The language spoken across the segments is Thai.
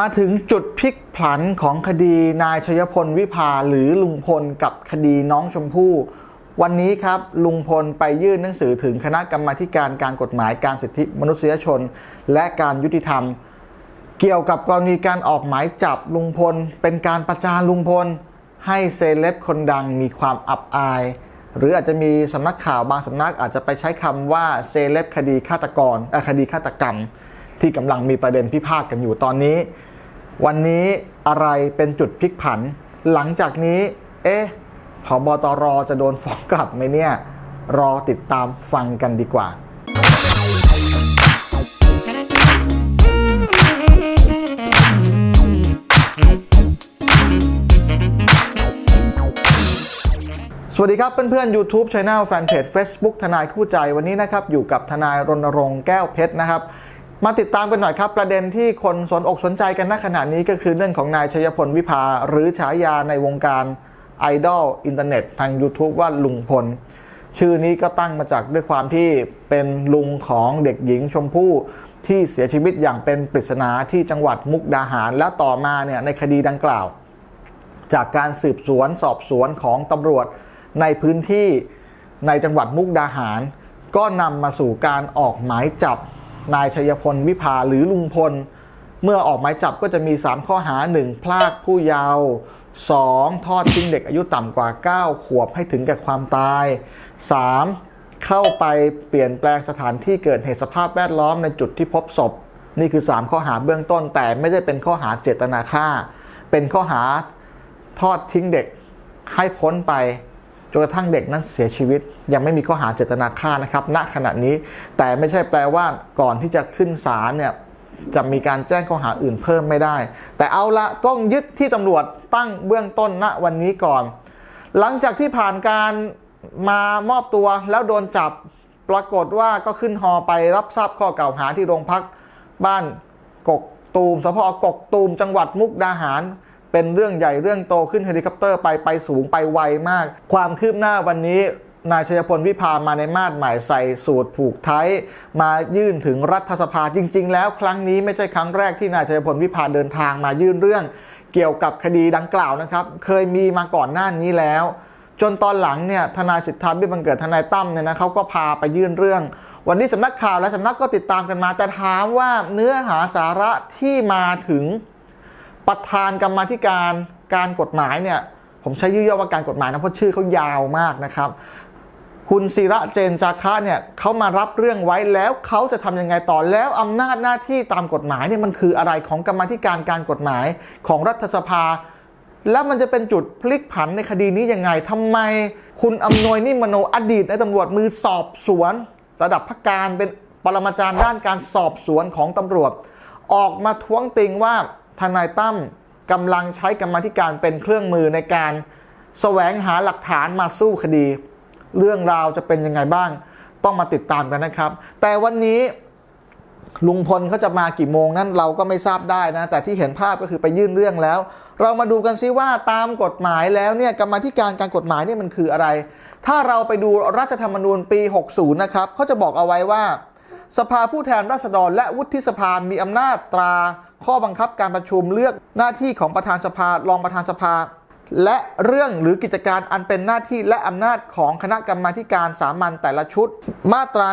มาถึงจุดพลิกผลันของคดีนายชยพลวิภาหรือลุงพลกับคดีน้องชมพู่ วันนี้ครับลุงพลไปยื่นหนังสือถึงคณะกรรมาธิการการกฎหมายการสิทธิมนุษยชน และการยุติธรรม เกี่ยวกับกรณีการออกหมายจับลุงพล เป็นการประจานลุงพล ให้เซเลบคนดังมีความอับอาย หรืออาจจะมีสำนักข่าวบางสำนักอาจจะไปใช้คำว่าเซเลบคดีฆาตกรคดีฆาตกรรม ที่กำลังมีประเด็นพิพาทกันอยู่ตอนนี้ วันนี้อะไรเป็นจุดพลิกผัน หลังจากนี้ เอ๊ะพบตรจะโดนฟ้องกลับไหมเนี่ย รอติดตามฟังกันดีกว่าสวัสดีครับเพื่อนๆ YouTube Channel Fanpage Facebook ทนายคู่ใจวันนี้นะครับ อยู่กับทนายรณรงค์แก้วเพชรนะครับ มาติดตามกันหน่อยครับ ประเด็นที่คนสนอกสนใจกันณขณะนี้ก็คือเรื่องของนายชัยพลวิภา หรือฉายาในวงการไอดอลอินเทอร์เน็ตทาง YouTube ว่าลุงพล ชื่อนี้ก็ตั้งมาจากด้วยความที่เป็นลุงของเด็กหญิงชมพู่ที่เสียชีวิตอย่างเป็นปริศนาที่จังหวัดมุกดาหาร และต่อมาเนี่ยในคดีดังกล่าว จากการสืบสวนสอบสวนของตำรวจในพื้นที่ในจังหวัดมุกดาหาร ก็นำมาสู่การออกหมายจับ นายชัยพลวิภาหรือลุงพล เมื่อออกหมายจับก็จะมี 3 ข้อหา 1. พลากผู้เยาว์ 2. ทอดทิ้งเด็กอายุต่ำกว่า 9 ขวบให้ถึงแก่ความตาย 3. เข้าไปเปลี่ยนแปลงสถานที่เกิดเหตุสภาพแวดล้อมในจุดที่พบศพ นี่คือ 3 ข้อหาเบื้องต้น แต่ไม่ได้เป็นข้อหาเจตนาฆ่า เป็นข้อหาทอดทิ้งเด็กให้พ้นไป จนกระทั่งเด็กนั้นเสียชีวิต ยังไม่มีข้อหาเจตนาฆ่านะครับ ณขณะนี้ แต่ไม่ใช่แปลว่าก่อนที่จะขึ้นศาลเนี่ยจะมีการแจ้งข้อหาอื่นเพิ่มไม่ได้ แต่เอาละต้องยึดที่ตำรวจตั้งเบื้องต้นณวันนี้ก่อน หลังจากที่ผ่านการมามอบตัวแล้วโดนจับปรากฏว่าก็ขึ้นฮอไปรับทราบข้อกล่าวหาที่โรงพักบ้านกกตูมสพกกตูมจังหวัดมุกดาหาร เป็นเรื่องใหญ่เรื่องโตขึ้นเฮลิคอปเตอร์ไปไปสูงไปไวมาก ความคืบหน้าวันนี้นายชัยพลวิพามาในมาดหม่ใส่สูตรผูกไทยมายื่นถึงรัฐสภาจริง ๆ แล้วครั้งนี้ไม่ใช่ครั้งแรกที่นายชัยพลวิพาเดินทางมายื่นเรื่อง เกี่ยวกับคดีดังกล่าวนะครับ เคยมีมาก่อนหน้านี้แล้ว จนตอนหลังเนี่ยทนายสิทธาเบี้ยบังเกิดทนายตั้มเนี่ยนะเขาก็พาไปยื่นเรื่อง วันนี้สำนักข่าวและสำนักก็ติดตามกันมา แต่ถามว่าเนื้อหาสาระที่มาถึง ประธานกรรมาธิการการกฎหมายเนี่ยผมใช้ชื่อย่อว่าการกฎหมายนะเพราะชื่อเขายาวมากนะครับ คุณศิระเจนจาคะเนี่ยเขามารับเรื่องไว้แล้วเขาจะทำยังไงต่อแล้วอำนาจหน้าที่ตามกฎหมายเนี่ยมันคืออะไรของกรรมาธิการการกฎหมายของรัฐสภา แล้วมันจะเป็นจุดพลิกผันในคดีนี้ยังไงทำไมคุณอำนวยนิมโนอดีตในตำรวจมือสอบสวน ระดับพักการเป็นปรมาจารย์ด้านการสอบสวนของตำรวจ ออกมาท้วงติงว่า ทนายตั้มกำลังใช้กรรมธิการเป็นเครื่องมือในการแสวงหาหลักฐานมาสู้คดี เรื่องราวจะเป็นยังไงบ้าง ต้องมาติดตามกันนะครับ แต่วันนี้ลุงพลเขาจะมากี่โมงนั้นเราก็ไม่ทราบได้นะ แต่ที่เห็นภาพก็คือไปยื่นเรื่องแล้ว เรามาดูกันซิว่าตามกฎหมายแล้วเนี่ยกรรมธิการการกฎหมายเนี่ยมันคืออะไร ถ้าเราไปดูรัฐธรรมนูญปี 60 นะครับเขาจะบอกเอาไว้ว่า สภาผู้แทนราษฎรและวุฒิสภา มีอำนาจตรา ข้อบังคับการประชุมเลือกหน้าที่ของประธานสภารองประธานสภา และเรื่องหรือกิจการอันเป็นหน้าที่และอำนาจของคณะกรรมาธิการสามัญแต่ละชุด มาตรา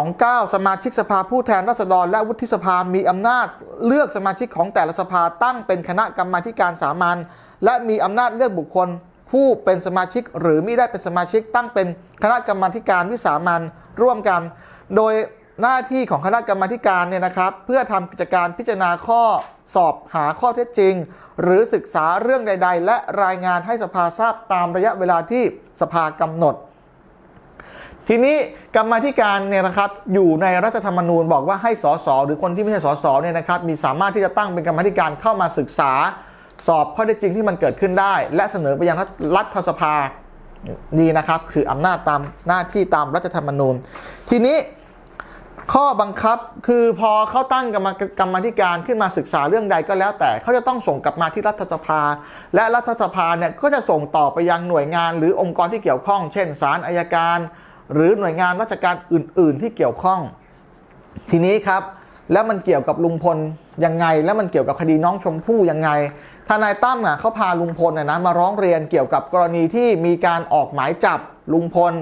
129 สมาชิกสภาผู้แทนราษฎรและวุฒิสภา มีอำนาจเลือกสมาชิกของแต่ละสภาตั้งเป็นคณะกรรมาธิการสามัญและมีอำนาจเลือกบุคคลผู้เป็นสมาชิกหรือไม่ได้เป็นสมาชิกตั้งเป็นคณะกรรมาธิการวิสามัญร่วมกัน โดย หน้าที่ของคณะกรรมาธิการเนี่ยนะครับ เพื่อทำกิจการพิจารณาข้อสอบหาข้อเท็จจริง หรือศึกษาเรื่องใด ๆ และรายงานให้สภาทราบตามระยะเวลาที่สภากำหนด ทีนี้กรรมาธิการเนี่ยนะครับอยู่ในรัฐธรรมนูญบอกว่าให้สสหรือคนที่ไม่ใช่สสเนี่ยนะครับมีสามารถที่จะตั้งเป็นกรรมาธิการเข้ามาศึกษา สอบข้อเท็จจริงที่มันเกิดขึ้นได้ และเสนอไปยังรัฐสภานี่นะครับ คืออำนาจตามหน้าที่ตามรัฐธรรมนูญ ทีนี้ ข้อบังคับคือพอเขาตั้งกรรมกรรมธิการขึ้นมาศึกษาเรื่องใดก็แล้วแต่เขาจะต้องส่งกลับมาที่รัฐสภา และรัฐสภาเนี่ยก็จะส่งต่อไปยังหน่วยงาน หรือองค์กรที่เกี่ยวข้อง เช่นศาลอายการ หรือหน่วยงานราชการอื่น ๆ ที่เกี่ยวข้อง ทีนี้ครับแล้วมันเกี่ยวกับลุงพลยังไง แล้วมันเกี่ยวกับคดีน้องชมพู่ยังไงทนายตั้มอะเขาพาลุงพลน่ะนะมาร้องเรียนเกี่ยวกับกรณีที่มีการออกหมายจับลุงพล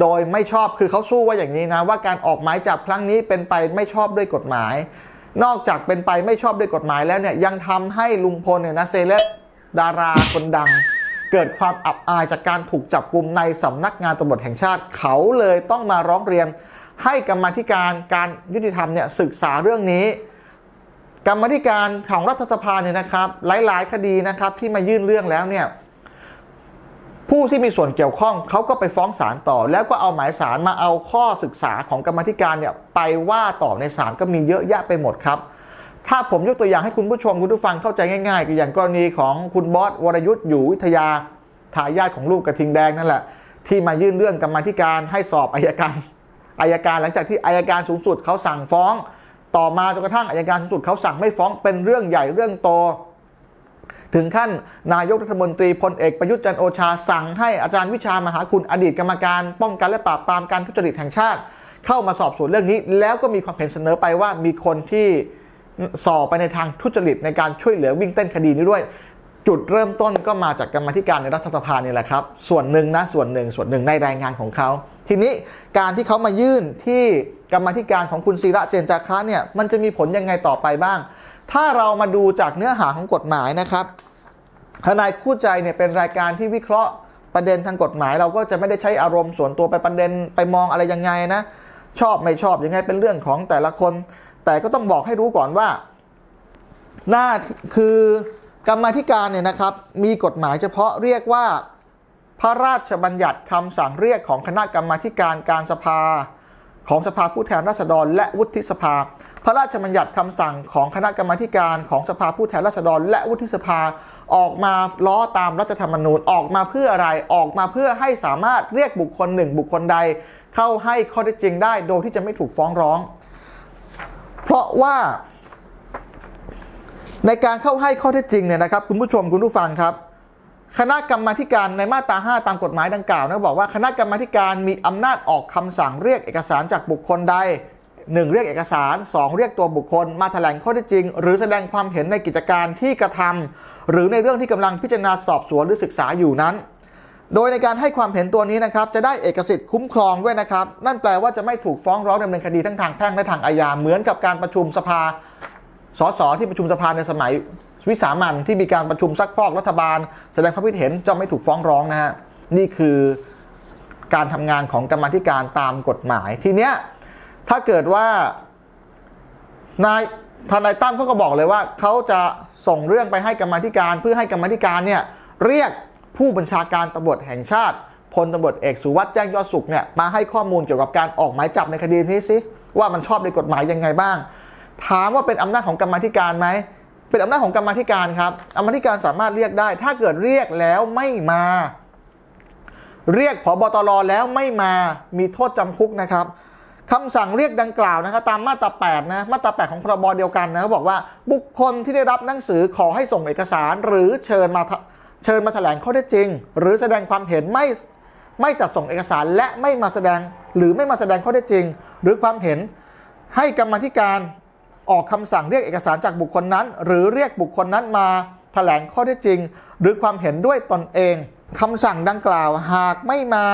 โดยไม่ชอบคือเขาสู้ว่าอย่างนี้นะ ว่าการออกหมายจับครั้งนี้เป็นไปไม่ชอบด้วยกฎหมาย นอกจากเป็นไปไม่ชอบด้วยกฎหมายแล้วเนี่ยยังทำให้ลุงพลเนี่ยนะเซเลบดาราคนดัง เกิดความอับอายจากการถูกจับกลุมในสำนักงานตำรวจแห่งชาติ เขาเลยต้องมาร้องเรียน ให้กรรมธิการการยุติธรรมเนี่ยศึกษาเรื่องนี้กรรมธิการของรัฐสภาเนี่ยนะครับ หลาย ๆ คดีนะครับที่มายื่นเรื่องแล้วเนี่ย ผู้ที่มีส่วนเกี่ยวข้องเขาก็ไปฟ้องศาลต่อ แล้วก็เอาหมายศาลมาเอาข้อศึกษาของกรรมธิการเนี่ยไปว่าต่อในศาลก็มีเยอะแยะไปหมดครับ ถ้าผมยกตัวอย่างให้คุณผู้ชมคุณผู้ฟังเข้าใจง่ายๆก็อย่างกรณีของคุณบอสวรยุทธ์อยู่วิทยาทายาทของลูกกระทิงแดงนั่นแหละ ที่มายื่นเรื่องกรรมธิการให้สอบอายการอายการหลังจากที่อายการสูงสุดเขาสั่งฟ้อง ต่อมาจนกระทั่งอายการสูงสุดเขาสั่งไม่ฟ้องเป็นเรื่องใหญ่เรื่องโต ถึงขั้นนายกรัฐมนตรีพลเอกประยุทธ์จันโอชาสั่งให้อาจารย์วิชามหาคุณอดีตกรรมการ ป้องกันและปราบปรามการทุจริตแห่งชาติ เข้ามาสอบสวนเรื่องนี้ แล้วก็มีความเห็นเสนอไปว่ามีคนที่สอบไปในทางทุจริตในการช่วยเหลือวิ่งเต้นคดีนี้ด้วย จุดเริ่มต้นก็มาจากกรรมธิการในรัฐสภานี่แหละครับ ส่วนหนึ่งนะส่วนหนึ่งส่วนหนึ่งในรายงานของเขาทีนี้การที่เขามายื่นที่กรรมาธิการของคุณศิระเจนจาคะเนี่ยมันจะมีผลยังไงต่อไปบ้าง ถ้าเรามาดูจากเนื้อหาของกฎหมายนะครับ ทนายคู่ใจเนี่ยเป็นรายการที่วิเคราะห์ประเด็นทางกฎหมาย เราก็จะไม่ได้ใช้อารมณ์ส่วนตัวไปประเด็นไปมองอะไรยังไงนะ ชอบไม่ชอบยังไงเป็นเรื่องของแต่ละคน แต่ก็ต้องบอกให้รู้ก่อนว่า หน้าคือกรรมาธิการเนี่ยนะครับ มีกฎหมายเฉพาะเรียกว่า พระราชบัญญัติคำสั่งเรียกของคณะกรรมาธิการการสภาของสภาผู้แทนราษฎรและวุฒิสภา พระราชบัญญัติคำสั่งของคณะกรรมาการของสภาผู้แทนราษฎร และวุฒิสภาออกมาล้อตามรัฐธรรมนูญออกมาเพื่ออะไรออกมาเพื่อให้สามารถเรียกบุคคลหนึ่งบุคคลใด เข้าให้ข้อเท็จจริงได้โดยที่จะไม่ถูกฟ้องร้อง เพราะว่าในการเข้าให้ข้อเท็จจริงเนี่ยนะครับคุณผู้ชมคุณผู้ฟังครับ คณะกรรมาการในมาตรา 5 ตามกฎหมายดังกล่าวนะบอกว่าคณะกรรมาการมีอำนาจออกคำสั่งเรียกเอกสารจากบุคคลใด 1. เรียกเอกสาร 2. เรียกตัวบุคคล มาแถลงข้อเท็จจริง หรือแสดงความเห็นในกิจการที่กระทำหรือในเรื่องที่กำลังพิจารณาสอบสวนหรือศึกษาอยู่นั้น โดยในการให้ความเห็นตัวนี้นะครับจะได้เอกสิทธิ์คุ้มครองด้วยนะครับ นั่นแปลว่าจะไม่ถูกฟ้องร้องดำเนินคดีทั้งทางแพ่งและทางอาญาเหมือนกับการประชุมสภาสสที่ประชุมสภาในสมัยวิสามันที่มีการประชุมซักพอกรัฐบาล แสดงความคิดเห็นจะไม่ถูกฟ้องร้องนะฮะนี่คือการทำงานของกรรมธิการตามกฎหมายทีเนี้ย ถ้าเกิดว่านายทนายตั้มเขาก็บอกเลยว่าเขาจะส่งเรื่องไปให้กรรมธิการ เพื่อให้กรรมธิการเนี่ยเรียกผู้บัญชาการตำรวจแห่งชาติพลตำรวจเอกสุวัสด์แจ้งยอดสุขเนี่ยมาให้ข้อมูลเกี่ยวกับการออกหมายจับในคดีนี้สิว่ามันชอบในกฎหมายยังไงบ้าง ถามว่าเป็นอำนาจของกรรมธิการไหมเป็นอำนาจของกรรมธิการครับกรรมธิการสามารถเรียกได้ ถ้าเกิดเรียกแล้วไม่มา เรียกผบตรแล้วไม่มามีโทษจำคุกนะครับ คำสั่งเรียกดังกล่าวนะครับตามมาตรา 8 นะ มาตรา 8 ของพรบเดียวกันนะเขาบอกว่าบุคคลที่ได้รับหนังสือขอให้ส่งเอกสาร หรือเชิญมาเชิญมาแถลงข้อเท็จจริง หรือแสดงความเห็นไม่ไม่จัดส่งเอกสารและไม่มาแสดงหรือไม่มาแสดงข้อเท็จจริง หรือความเห็นให้กรรมธิการออกคำสั่งเรียกเอกสารจากบุคคลนั้น หรือเรียกบุคคลนั้นมาแถลงข้อเท็จจริง หรือความเห็นด้วยตนเองคำสั่งดังกล่าวหากไม่มา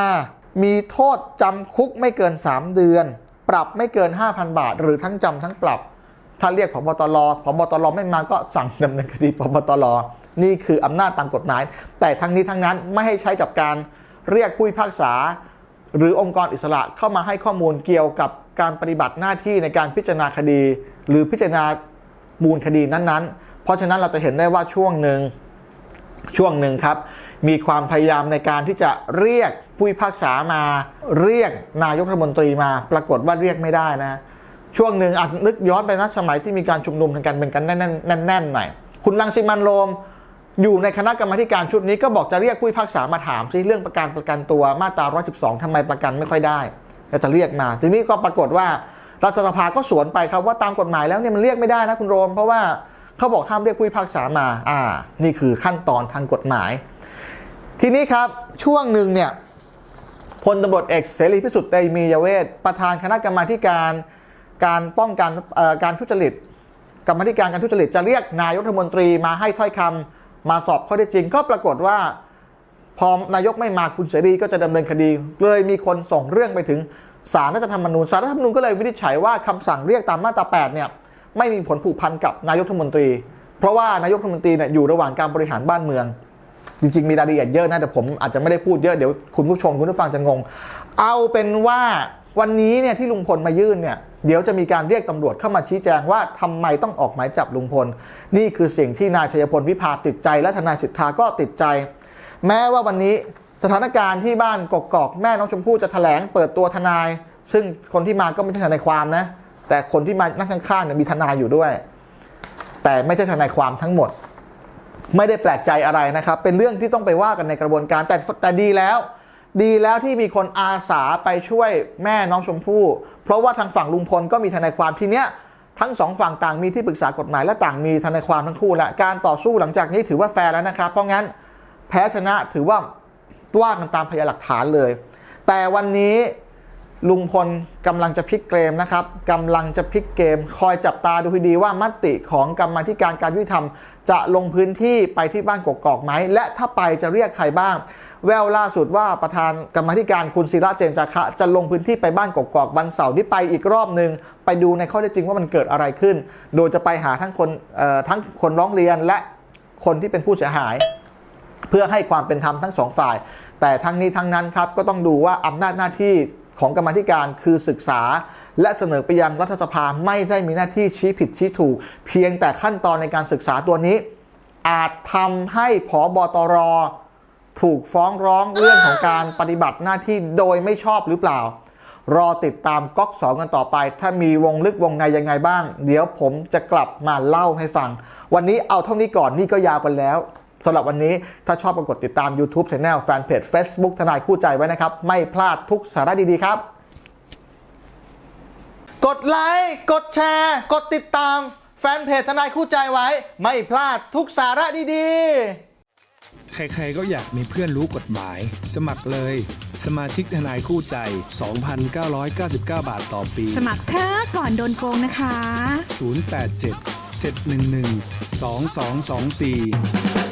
มีโทษจำคุกไม่เกิน 3 เดือน ปรับไม่เกิน 5,000 บาท หรือทั้งจำทั้งปรับ ถ้าเรียกพบตรพบตรไม่มาก็สั่งดำเนินคดีพบตรนี่คืออำนาจตามกฎหมาย แต่ทั้งนี้ทั้งนั้นไม่ให้ใช้กับการเรียกผู้พิพากษา หรือองค์กรอิสระเข้ามาให้ข้อมูลเกี่ยวกับการปฏิบัติหน้าที่ในการพิจารณาคดี หรือพิจารณามูลคดีนั้นๆ เพราะฉะนั้นเราจะเห็นได้ว่าช่วงหนึ่ง ช่วงหนึ่งครับ มีความพยายามในการที่จะเรียกผู้พิพากษามา เรียกนายกรัฐมนตรีมา ปรากฏว่าเรียกไม่ได้นะ ช่วงหนึ่งอาจนึกย้อนไปนะสมัยที่มีการชุมนุมทางการเมืองกันแน่นๆแน่นหน่อยคุณรังสิมันโรมอยู่ในคณะกรรมการชุดนี้ก็บอกจะเรียกผู้พิพากษามาถามซิเรื่องประกันประกันตัวมาตรา 112ทำไมประกันไม่ค่อยได้แล้วจะเรียกมา ทีนี้ก็ปรากฏว่ารัฐสภาก็สวนไปครับว่าตามกฎหมายแล้วเนี่ยมันเรียกไม่ได้นะคุณโรม เพราะว่า เขาบอกห้ามเรียกผู้พิพากษามา อ่า นี่คือขั้นตอนทางกฎหมาย ทีนี้ครับช่วงหนึ่งเนี่ยพลตำรวจเอกเสรีพิสุทธิ์เตมียเวทประธานคณะกรรมาการการป้องกันการทุจริตกรรมธิการการทุจริตจะเรียกนายกรัฐมนตรีมาให้ถ้อยคำมาสอบข้อเท็จจริง ก็ปรากฏว่าพอนายกไม่มาคุณเสรีก็จะดำเนินคดี เลยมีคนส่งเรื่องไปถึงสารรัฐธรรมนูญสารรัฐธรรมนูญก็เลยวินิจฉัยว่าคำสั่งเรียกตามมาตรา8เนี่ย ไม่มีผลผูกพันกับนายกรัฐมนตรี เพราะว่านายกรัฐมนตรีเนี่ยอยู่ระหว่างการบริหารบ้านเมือง จริงๆ มีรายละเอียดเยอะนะแต่ผมอาจจะไม่ได้พูดเยอะเดี๋ยวคุณผู้ชมคุณผู้ฟังจะงง เอาเป็นว่าวันนี้เนี่ยที่ลุงพลมายื่นเนี่ยเดี๋ยวจะมีการเรียกตำรวจเข้ามาชี้แจงว่าทำไมต้องออกหมายจับลุงพล นี่คือสิ่งที่นายชัยพลวิพาติดใจ และทนายสิทธาก็ติดใจ แม้ว่าวันนี้สถานการณ์ที่บ้านกกอกแม่น้องชมพู่จะแถลงเปิดตัวทนาย ซึ่งคนที่มาก็ไม่ใช่ทนายความนะ แต่คนที่มานั่งข้างๆเนี่ยมีทนายอยู่ด้วย แต่ไม่ใช่ทนายความทั้งหมด ไม่ได้แปลกใจอะไรนะครับ เป็นเรื่องที่ต้องไปว่ากันในกระบวนการแต่แต่ดีแล้ว ดีแล้วที่มีคนอาสาไปช่วยแม่น้องชมพู่ เพราะว่าทางฝั่งลุงพลก็มีทนายความทีเนี้ยทั้งสองฝั่งต่างมีที่ปรึกษากฎหมายและต่างมีทนายความทั้งคู่และการต่อสู้หลังจากนี้ถือว่าแฟร์แล้วนะครับ เพราะงั้นแพ้ชนะถือว่าว่ากันตามพยานหลักฐานเลย แต่วันนี้ ลุงพลกำลังจะพลิกเกมนะครับกำลังจะพลิกเกม คอยจับตาดูให้ดีว่ามติของกรรมาธิการการยุติธรรม จะลงพื้นที่ไปที่บ้านกกอกไหม และถ้าไปจะเรียกใครบ้าง แววล่าสุดว่าประธานกรรมาธิการคุณศิระเจนจาคะจะลงพื้นที่ไปบ้านกกอกวันเสาร์นี้ไปอีกรอบหนึ่งไปดูในข้อเท็จจริงว่ามันเกิดอะไรขึ้น โดยจะไปหาทั้งคนทั้งคนร้องเรียนและคนที่เป็นผู้เสียหาย เพื่อให้ความเป็นธรรมทั้งสองฝ่าย แต่ทั้งนี้ทั้งนั้นครับก็ต้องดูว่าอำนาจหน้าที่ ของกรรมธิการคือศึกษา และเสนอไปยังรัฐสภาไม่ได้มีหน้าที่ชี้ผิดชี้ถูก เพียงแต่ขั้นตอนในการศึกษาตัวนี้ อาจทำให้ผอบตรถูกฟ้องร้องเรื่องของการปฏิบัติหน้าที่โดยไม่ชอบหรือเปล่า รอติดตามก๊อกสองกันต่อไป ถ้ามีวงลึกวงในยังไงบ้าง เดี๋ยวผมจะกลับมาเล่าให้ฟัง วันนี้เอาเท่านี้ก่อนนี่ก็ยาวกันแล้ว สำหรับวันนี้ถ้าชอบก็กดติดตาม YouTube Channel Fanpage Facebook ทนายคู่ใจไว้นะครับ ไม่พลาดทุกสาระดีๆครับ กดไลค์กดแชร์ กดติดตาม แฟนเพจทนายคู่ใจไว้ ไม่พลาดทุกสาระดีๆใครๆ ก็อยากมีเพื่อนรู้กฎหมาย สมัครเลย สมาชิกทนายคู่ใจ 2,999 บาทต่อปี สมัครเธอะก่อนโดนโกงนะคะ 087 711 2224